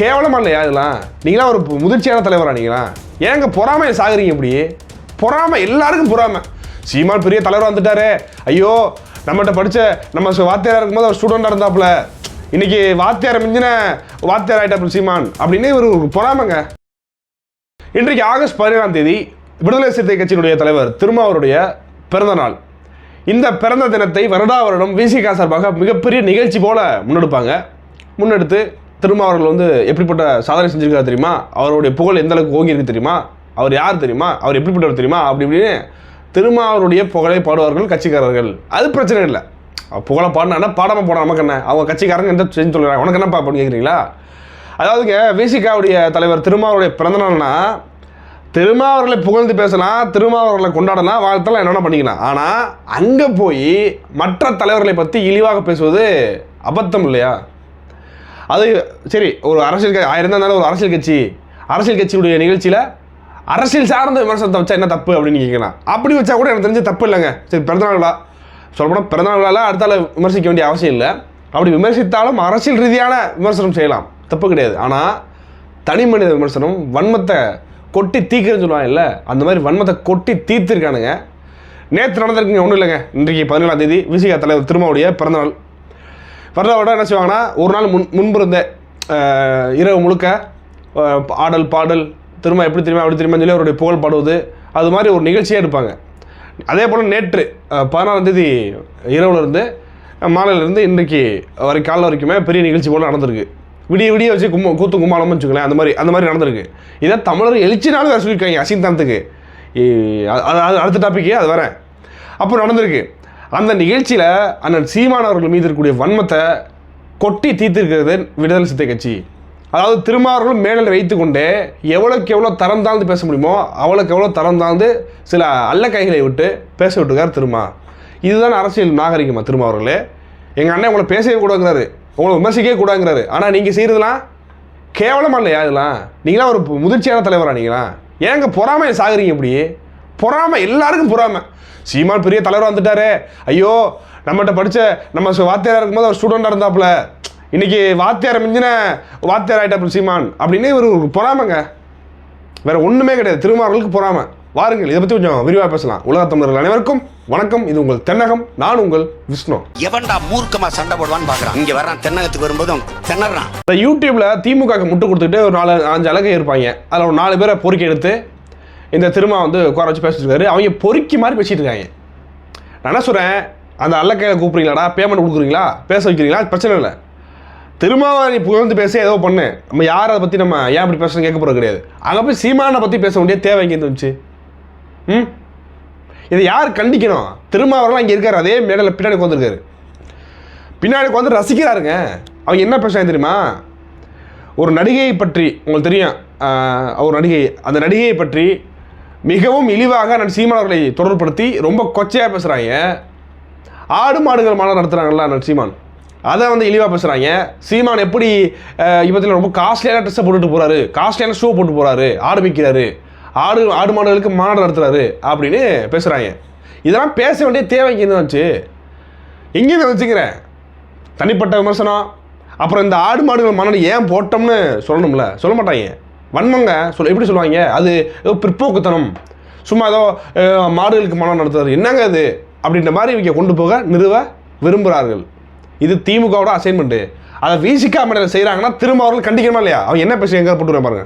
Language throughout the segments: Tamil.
கேவலமா இல்லையா இதெல்லாம்? நீங்களாம் ஒரு முதிர்ச்சியான தலைவரா நீங்களா ஏங்க பொறாமையை சாகுறீங்க இப்படி? பொறாமை எல்லாருக்கும் பொறாமை. சீமான் பெரிய தலைவர் வந்துட்டாரே. ஐயோ நம்மகிட்ட படிச்ச நம்ம வாத்தியாராக இருக்கும்போது அவர் ஸ்டூடெண்டாக இருந்தாப்புல. இன்னைக்கு வாத்தியாரை மிஞ்சின வாத்தியார் ஆயிட்டாப்புல சீமான். அப்படின்னு ஒரு பொறாமைங்க. இன்றைக்கு ஆகஸ்ட் பதினேழாம் தேதி விடுதலை சிறுத்தை கட்சியினுடைய தலைவர் திருமாவருடைய பிறந்த நாள். இந்த பிறந்த தினத்தை வருடா வருடம் விசிகா சார்பாக மிகப்பெரிய நிகழ்ச்சி போல முன்னெடுப்பாங்க. முன்னெடுத்து திருமா அவர்கள் வந்து எப்படிப்பட்ட சாதனை செஞ்சிருக்காரு தெரியுமா? அவருடைய புகழ் எந்த அளவுக்கு ஓங்கி இருக்கு தெரியுமா? அவர் யார் தெரியுமா? அவர் எப்படிப்பட்டவர் தெரியுமா? அப்படி இப்படின்னு திருமா அவருடைய புகழை பாடுவார்கள் கட்சிக்காரர்கள். அது பிரச்சனை இல்லை. புகழை பாடினா பாடாமல் போட நமக்கு என்ன? அவங்க கட்சிக்காரங்க எந்த செஞ்சு சொல்கிறாங்க உனக்கு என்னப்பா அப்படின்னு கேட்குறீங்களா அதாவதுங்க விசிகாவுடைய தலைவர் திருமாவருடைய பிறந்தநாள்னா திருமாவர்களை புகழ்ந்து பேசலாம் திருமாவர்களை கொண்டாடலாம் வாழ்த்தெல்லாம் என்னென்ன பண்ணிக்கலாம்? ஆனால் அங்கே போய் மற்ற தலைவர்களை பற்றி இழிவாக பேசுவது அபத்தம் இல்லையா? அது சரி ஒரு அரசியல் க- ஆயிரம் இருந்தாலும் ஒரு அரசியல் கட்சி. அரசியல் கட்சியுடைய நிகழ்ச்சியில் அரசியல் சார்ந்த விமர்சனத்தை வச்சா என்ன தப்பு அப்படின்னு கேட்கலாம். அப்படி வச்சா கூட எனக்கு தெரிஞ்ச தப்பு இல்லைங்க. சரி பிறந்தநாள் விழா. சொல்லப்போனால் பிறந்தநாள் விழாவில் அடுத்தால விமர்சிக்க வேண்டிய அவசியம் இல்லை. அப்படி விமர்சித்தாலும் அரசியல் ரீதியான விமர்சனம் செய்யலாம். தப்பு கிடையாது. ஆனால் தனி மனித விமர்சனம் வன்மத்தை கொட்டி தீக்கிறேன்னு சொல்லுவாங்க இல்லை அந்த மாதிரி வன்மத்தை கொட்டி தீர்த்திருக்கானுங்க. நேற்று நடந்திருக்குங்க ஒன்றும் இல்லைங்க. இன்றைக்கு பதினேழாம் தேதி விசிகா தலைவர் திருமாவுடைய பிறந்தநாள். வர்றத என்ன செய்வாங்கன்னா ஒரு நாள் முன் முன்பு இருந்தேன் இரவு முழுக்க ஆடல் பாடல் திரும்ப எப்படி திரும்ப அப்படி திரும்ப சொல்லி அவருடைய புகழ் பாடுவது அது மாதிரி ஒரு நிகழ்ச்சியாக இருப்பாங்க அதே போல் நேற்று பதினாறாம் தேதி இரவுலேருந்து மாலையிலேருந்து இன்றைக்கு வரை காலைல வரைக்குமே பெரிய நிகழ்ச்சி போல் நடந்திருக்கு. விடிய விடிய வச்சு கும்ப கூத்து கும்மாளம்னு வச்சுக்கோங்களேன் அந்த மாதிரி அந்த மாதிரி நடந்திருக்கு. இதை தமிழர் எழுச்சினாலும் வேறு சொல்லியிருக்காங்க அசிந்தானத்துக்கு அடுத்த டாப்பிக்கே அது வரேன் அப்போ நடந்திருக்கு. அந்த நிகழ்ச்சியில் அண்ணன் சீமானவர்கள் மீது இருக்கக்கூடிய வன்மத்தை கொட்டி தீர்த்திருக்கிறது விடுதலை சித்தை கட்சி. அதாவது திருமாவர்கள் மேலில் வைத்துக்கொண்டே எவ்வளோக்கு எவ்வளோ தரம் தாழ்ந்து பேச முடியுமோ அவ்வளோக்கு எவ்வளோ தரம் தாழ்ந்து சில அல்ல கைகளை விட்டு பேச விட்டுருக்கார் திருமா. இதுதான் அரசியல் நாகரிகமா திருமாவர்களே எங்கள் அண்ணன் உங்களை பேசவே கூடாங்கிறாரு உங்களை விமர்சிக்கவே கூடாதுங்கிறாரு. ஆனால் நீங்கள் செய்கிறதுலாம் கேவலமாக இல்லையா இதெல்லாம்? நீங்களாம் ஒரு முதிர்ச்சியான தலைவராக நீங்களா ஏங்க பொறாமையை சாகுறீங்க இப்படி? பொறாமை எல்லாருக்கும் பொறாமை. சீமான் பெரிய தலைவர் வந்துட்டாரே. ஐயோ நம்மகிட்ட படிச்ச நம்ம சு- வாத்தியாரா இருக்கும்போது அவர் ஸ்டூடெண்டாக இருந்தாப்புல. இன்னைக்கு வாத்தியாரை மிஞ்சின வாத்தியார் ஆயிட்டாப்புல சீமான். அப்படின்னு ஒரு பொறாமைங்க. வேற ஒண்ணுமே கிடையாது. திருமாவர்களுக்கு பொறாமை. வாருங்கள் இதை பற்றி கொஞ்சம் விரிவாக பேசலாம். உலக தமிழர்கள் அனைவருக்கும் வணக்கம். இது உங்கள் தென்னகம். நான் உங்கள் விஷ்ணு. எவன்டா மூர்க்கமா சண்டை போடுவான்னு பாக்குறான். இங்க வர்றான் தென்னகத்துக்கு வரும்போதும் திணறான். யூடியூப்ல திமுகக்கு முட்டு கொடுத்துட்டு ஒரு நாலு அஞ்சு அழகை இருப்பாங்க. அதில் ஒரு நாலு பேரை பொறுக்கி எடுத்து இந்த திருமா வந்து உட்கார வச்சு பேசிட்டு இருக்காரு. அவங்க பொறுக்கி மாதிரி பேசிட்டு இருக்காங்க. நான் என்ன சொல்கிறேன் அந்த அல்லக்கையில கூப்பிட்றீங்களாடா? பேமெண்ட் கொடுக்குறீங்களா? பேச வைக்கிறீங்களா? பிரச்சனை இல்லை. திருமாவை நீ புகழ்ந்து பேச ஏதோ பண்ணு. நம்ம யார் அதை பற்றி நம்ம ஏன் இப்படி பேசணும் கேட்க போகிறது கிடையாது. அங்கே போய் சீமானை பற்றி பேச வேண்டிய தேவை இங்கே இருந்துச்சு ம்? இதை யார் கண்டிக்கணும்? திருமாவரெல்லாம் இங்கே இருக்கார் அதே மேடையில் பின்னாடி உட்காந்துருக்காரு பின்னாடி உட்காந்து ரசிக்கிறாருங்க. அவங்க என்ன பேசுறாங்க தெரியுமா? ஒரு நடிகையை பற்றி உங்களுக்கு தெரியும். ஒரு நடிகை. அந்த நடிகையை பற்றி மிகவும் இழிவாக நான் சீமான் அவர்களை தொடர்புபடுத்தி ரொம்ப கொச்சையாக பேசுகிறாங்க ஆடு மாடுகள் மாநாடு நடத்துகிறாங்கல்ல நான் சீமான். அதை வந்து இழிவாக பேசுகிறாங்க சீமான் எப்படி இப்பத்தில் ரொம்ப காஸ்ட்லியான ட்ரெஸ்ஸை போட்டுட்டு போகிறாரு காஸ்ட்லியான ஷூ போட்டு போகிறாரு ஆடு விற்கிறாரு ஆடு ஆடு மாடுகளுக்கு மாநாடு நடத்துகிறாரு அப்படின்னு பேசுகிறாங்க இதெல்லாம் பேச வேண்டிய தேவை இங்கே வந்துச்சு. எங்கேருந்து வச்சுக்கிறேன். தனிப்பட்ட விமர்சனம். அப்புறம் இந்த ஆடு மாடுகள் மாநாடு ஏன் போட்டோம்னு சொல்லணும்ல. சொல்ல மாட்டாங்க. வன்மங்க சொல்ல எப்படி சொல்லுவாங்க? அது ஏதோ பிற்போக்குத்தனம். சும்மா ஏதோ மாடுகளுக்கு மனம் நடத்துறது. என்னங்க அது? அப்படின்ற மாதிரி இவங்க கொண்டு போக நிறுவ விரும்புகிறார்கள் இது திமுகவோட அசைன்மெண்ட்டு அதை விசிகா மண்டல செய்கிறாங்கன்னா திரும்ப அவர்கள் கண்டிக்கணுமா இல்லையா? அவன் என்ன பேசி எங்கே போட்டுருவேன் பாருங்க.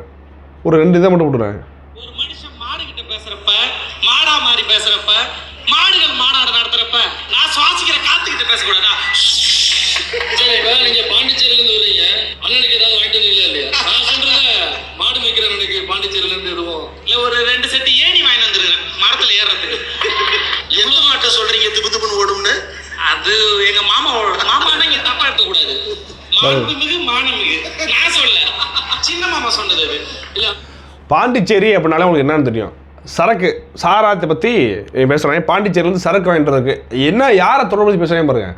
ஒரு ரெண்டு இதை மட்டும் போட்டுருவேன் ஒரு மனுஷன் மாடு மாடா மாதிரி பேசுகிறப்ப மாடுகள் மாநாடு நடத்துகிறப்ப நான் சுவாசிக்கிற காத்துக்கிட்ட பேசக்கூடாதா? சரி பாண்டிச்சேரியில இருந்து வர்றீங்க அண்ணனுக்கு ஏதாவது வாங்கிட்டு வந்தீங்களா இல்லையா நான் சொல்றது மாடு மேய்க்கிற அண்ணனுக்கு பாண்டிச்சேரியில இருந்து எதுவும் இல்ல ஒரு ரெண்டு செட்டு ஏணி வாங்கி வந்துருக்கிறேன் மரத்துல ஏறுறதுக்கு எந்த மாட்ட சொல்றீங்க திப்பு திப்புன்னு ஓடும்னு அது எங்க மாமாவோட மாமா நீங்க தப்பா எடுக்க கூடாது மாண்புமிகு மானமிகு நான் சொல்ல சின்ன மாமா சொன்னது அது. இல்ல பாண்டிச்சேரி அப்படின்னாலே உங்களுக்கு என்னன்னு தெரியும். சரக்கு சாராத்தை பற்றி பேசுகிறாங்க பாண்டிச்சேரியிலேருந்து சரக்கு வாங்கிட்டு இருக்கு என்ன யாரை தொடர்படுத்தி பேசுகிறாங்க பாருங்க.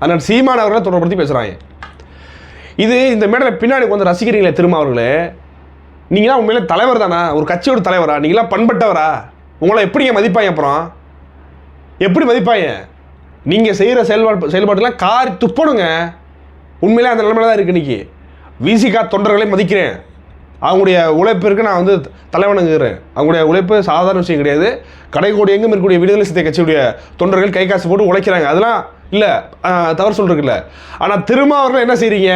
அதனால் சீமான அவர்களை தொடர்படுத்தி பேசுகிறாங்க இது இந்த மேடையில் பின்னாடி வந்து ரசிக்கிறீங்களே திரும்ப அவர்களே? நீங்களாம் உண்மையிலே தலைவர் தானா? ஒரு கட்சியோட தலைவரா? நீங்களாம் பண்பட்டவரா? உங்களை எப்படிங்க மதிப்பாங்க அப்புறம்? எப்படி மதிப்பாங்க? நீங்கள் செய்கிற செயல்பாடு செயல்பாடுலாம் கார் துப்பணுங்க. உண்மையிலே அந்த நிலைமையில தான் இருக்குது இன்றைக்கி விசிகா தொண்டர்களை மதிக்கிறேன். அவங்களுடைய உழைப்பிற்கு நான் வந்து தலைவணங்குகிறேன் அவங்களுடைய உழைப்பு சாதாரண விஷயம் கிடையாது. கடைக்கோடி எங்கும் இருக்கக்கூடிய விடுதலை சித்தை கட்சியுடைய தொண்டர்கள் கை காசு போட்டு உழைக்கிறாங்க. அதெல்லாம் இல்லை. தவறு சொல்றதுக்கு இல்லை. ஆனால் திருமாவர்கள் என்ன செய்கிறீங்க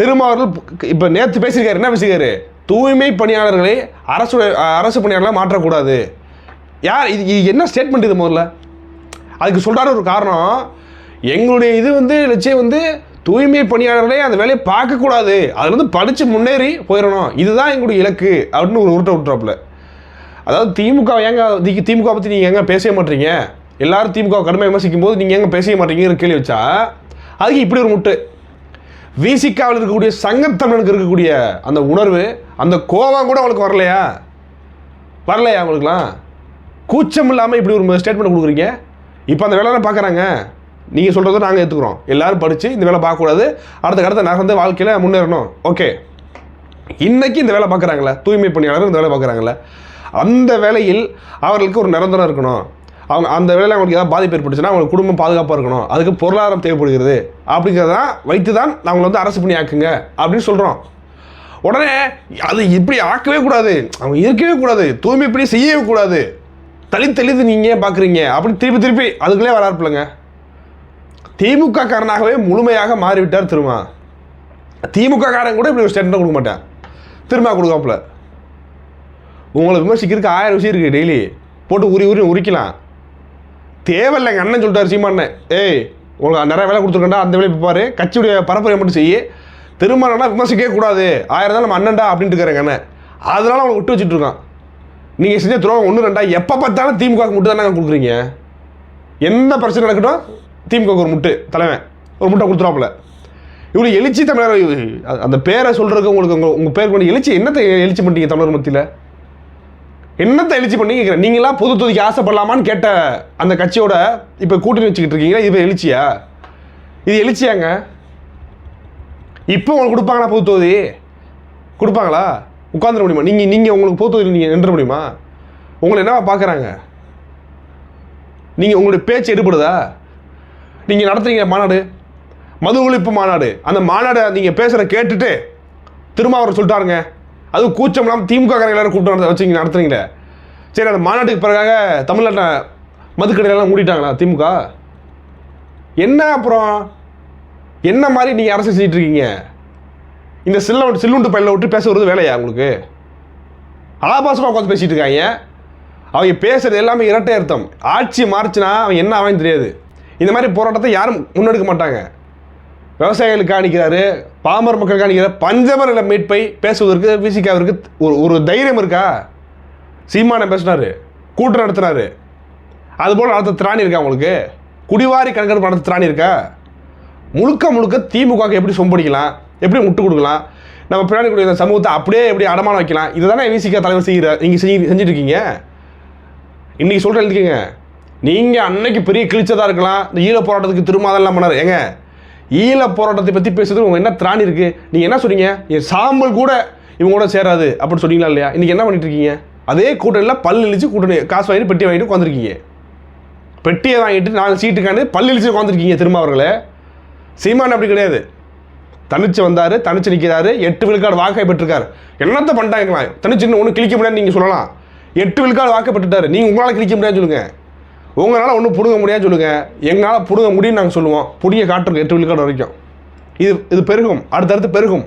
திருமாவர்கள் இப்போ நேற்று பேசியிருக்காரு. என்ன பேசியிருக்காரு? தூய்மை பணியாளர்களை அரசு அரசு பணியாளர்களை மாற்றக்கூடாது. யார் இது இது என்ன ஸ்டேட்மெண்ட் இது முதல்ல? அதுக்கு சொல்கிறாரு ஒரு காரணம். எங்களுடைய இது வந்து லட்சியம் வந்து தூய்மை பணியாளர்களே அந்த வேலையை பார்க்கக்கூடாது. அதுலேருந்து படித்து முன்னேறி போயிடணும். இதுதான் எங்களுடைய இலக்கு அப்படின்னு ஒரு உருட்டை விட்டுறாப்புல அதாவது திமுக ஏங்க திமுக பற்றி நீங்கள் எங்கே பேசவே மாட்டீங்க? எல்லாரும் திமுக கடுமையாக விமர்சிக்கும் போது நீங்கள் எங்கே பேசவே மாட்டீங்கிற கேள்வி வச்சா அதுக்கு இப்படி ஒரு முட்டு. விசிகாவில் இருக்கக்கூடிய சங்கத்தமிழனுக்கு இருக்கக்கூடிய அந்த உணர்வு அந்த கோபம் கூட அவங்களுக்கு வரலையா? வரலையா அவங்களுக்குலாம் கூச்சம் இல்லாமல் இப்படி ஒரு ஸ்டேட்மெண்ட் கொடுக்குறீங்க. இப்போ அந்த வேலைலாம் பார்க்குறாங்க. நீங்கள் சொல்கிறத நாங்கள் ஏற்றுக்குறோம் எல்லோரும் படித்து இந்த வேலை பார்க்கக்கூடாது. அடுத்த கடத்த நகர்ந்து வாழ்க்கையில் முன்னேறணும். ஓகே இன்றைக்கி இந்த வேலை பார்க்குறாங்களே தூய்மை பணியாளர் இந்த வேலை பார்க்குறாங்களே அந்த வேலையில் அவர்களுக்கு ஒரு நிரந்தரம் இருக்கணும். அவங்க அந்த வேலையில் அவங்களுக்கு ஏதாவது பாதிப்பு ஏற்பட்டுச்சுன்னா அவங்களுக்கு குடும்பம் பாதுகாப்பாக இருக்கணும். அதுக்கு பொருளாதாரம் தேவைப்படுகிறது. அப்படிங்கிறதான் வைத்து தான் அவங்களை வந்து அரசு பணி ஆக்குங்க அப்படின்னு சொல்கிறோம் உடனே அது இப்படி ஆக்கவே கூடாது. அவங்க இருக்கவே கூடாது. தூய்மை இப்படி செய்யவே கூடாது. தளி தெளிது நீங்கள் ஏன் பார்க்குறீங்க? அப்படின்னு திருப்பி திருப்பி அதுக்குள்ளே வராருப்பில்லைங்க திமுக காரனாகவே முழுமையாக மாறிவிட்டார் திருமா. திமுக காரன் கூட இப்படி ஒரு ஸ்டேட்மெண்ட் கொடுக்க மாட்டேன். திரும்ப கொடுக்காப்புல. உங்களை விமர்சிக்கிறதுக்கு ஆயிரம் விஷயம் இருக்குது டெய்லி போட்டு உரி உரி உரிக்கலாம். தேவையில்லை எங்கள் அண்ணன் சொல்லிட்டார் சீமாண்ணே ஏய் உங்களுக்கு நிறைய வேலை கொடுத்துருக்கேன்டா அந்த வேலையை பாரு. கட்சியுடைய பரப்புரை மட்டும் செய்ய திருமணம்னா விமர்சிக்கவே கூடாது. ஆயிரம் தான் நம்ம அண்ணன்டா அப்படின்ட்டு இருக்கிறேங்க அண்ணன். அதனால அவனை விட்டு வச்சுட்ருக்கான் நீங்கள் செஞ்ச துரோகம் ஒன்று ரெண்டா எப்போ பார்த்தாலும் திமுக மட்டும் தானே கொடுக்குறீங்க? எந்த பிரச்சனை நடக்கட்டும்? திமுக ஒரு முட்டு தலைவன் ஒரு முட்டை கொடுத்துருவாப்புல. இவ்வளோ எழுச்சி தமிழர் அந்த பேரை சொல்கிறதுக்கு உங்களுக்கு உங்கள் உங்கள் பேர் கொண்டு எழுச்சி என்னத்தை எழுச்சி பண்ணிட்டீங்க தமிழர் மத்தியில்? என்னத்தை எழுச்சி பண்ணி கேட்குறேன் நீங்களாம் பொது தொகுதிக்கு ஆசைப்படலாமான்னு கேட்ட அந்த கட்சியோட இப்போ கூட்டணி வச்சுக்கிட்டு இருக்கீங்களா? இது எழுச்சியா? இது எழுச்சியாங்க? இப்போ உங்களுக்கு கொடுப்பாங்களா பொது தொகுதி? கொடுப்பாங்களா? உட்காந்துட முடியுமா? நீங்கள் நீங்கள் உங்களுக்கு பொது தொகுதி நீங்கள் நின்ற முடியுமா? உங்களை என்னவா பார்க்குறாங்க நீங்கள் உங்களுடைய பேச்சு எடுபடுதா? நீங்கள் நடத்துறீங்க மாநாடு மது ஒழிப்பு மாநாடு அந்த மாநாடை நீங்கள் பேசுகிற கேட்டுட்டு அவர் சொல்லிட்டாருங்க. அதுவும் கூச்சம் இல்லாமல் திமுக காரங்க எல்லாரும் கூப்பிட்டு நடத்த வச்சு நடத்துறீங்களே. சரி அந்த மாநாட்டுக்கு பிறகாக தமிழ்நாட்டில் மதுக்கடையெல்லாம் மூடிட்டாங்களா திமுக? என்ன அப்புறம்? என்ன மாதிரி நீங்கள் அரசு செஞ்சுட்டு இருக்கீங்க? இந்த சில்ல சில்லுண்டு பையில விட்டு பேச வருது வேலையா உங்களுக்கு? அலாபாசமாக உட்காந்து பேசிட்டு இருக்காங்க. அவங்க பேசுறது எல்லாமே இரட்டை அர்த்தம். ஆட்சி மாறுச்சுன்னா அவன் என்ன அவன் தெரியாது. இந்த மாதிரி போராட்டத்தை யாரும் முன்னெடுக்க மாட்டாங்க. விவசாயிகளுக்கு காணிக்கிறாரு பாமர் மக்கள் காணிக்கிறார் பஞ்சமர் மீட்பை பேசுவதற்கு விசிகாவிற்கு ஒரு ஒரு தைரியம் இருக்கா? சீமானம் பேசினாரு கூட்டம் நடத்துனாரு அதுபோல் நடத்த திராணி இருக்கா உங்களுக்கு? குடிவாரி கணக்கெடுப்பு நடத்த திராணி இருக்கா? முழுக்க முழுக்க திமுகவுக்கு எப்படி சொம்படிக்கலாம் எப்படி முட்டு கொடுக்கலாம்? நம்ம பின்னாடி கூடிய இந்த சமூகத்தை அப்படியே எப்படி அடமானம் வைக்கலாம்? இதுதானே விசிகா தலைவர் செய்கிறார் நீங்கள் செஞ்சு செஞ்சுட்டு இருக்கீங்க? இன்னைக்கு சொல்கிறேன் எழுதிக்கங்க நீங்கள் அன்னைக்கு பெரிய கிழிச்சதாக இருக்கலாம். இந்த ஈழ போராட்டத்துக்கு திருமாதெல்லாம் பண்ணார். ஏங்க ஈழ போராட்டத்தை பற்றி பேசுறது உங்கள் என்ன திராணி இருக்குது நீங்கள் என்ன சொன்னீங்க? என் சாம்பல் கூட இவங்க கூட சேராது அப்படின்னு சொன்னீங்களா இல்லையா? இன்றைக்கி என்ன பண்ணிட்டு இருக்கீங்க? அதே கூட்டணியில் பல் இழிச்சு கூட்டணி காசு வாங்கிட்டு பெட்டி வாங்கிட்டு உட்காந்துருக்கீங்க பெட்டியை வாங்கிட்டு நாலு சீட்டுக்காண்டு பல் இழிச்சு உட்காந்துருக்கீங்க திருமாவர்களே சீமான் அப்படி கிடையாது. தனிச்சு வந்தார் தனிச்சு நிற்கிறாரு எட்டு விழுக்காடு வாக்கை பெற்றிருக்காரு. என்னத்தை பண்ணிட்டாங்களா தனிச்சுன்னு ஒன்று ஒன்றும் கிழிக்க முடியாதுன்னு நீங்கள் சொல்லலாம். எட்டு விழுக்காடு வாக்கை பெற்றுட்டாரு. நீங்கள் உங்களால் கிழிக்க முடியாதுன்னு சொல்லுங்கள் உங்களால் ஒன்றும் பிடுங்க முடியாதுன்னு சொல்லுங்கள் எங்களால் பிடுங்க முடியும்னு நாங்கள் சொல்லுவோம். புடிய காட்டுறோம் எட்டு விழுக்காடு வரைக்கும். இது இது பெருகும். அடுத்தடுத்து பெருகும்.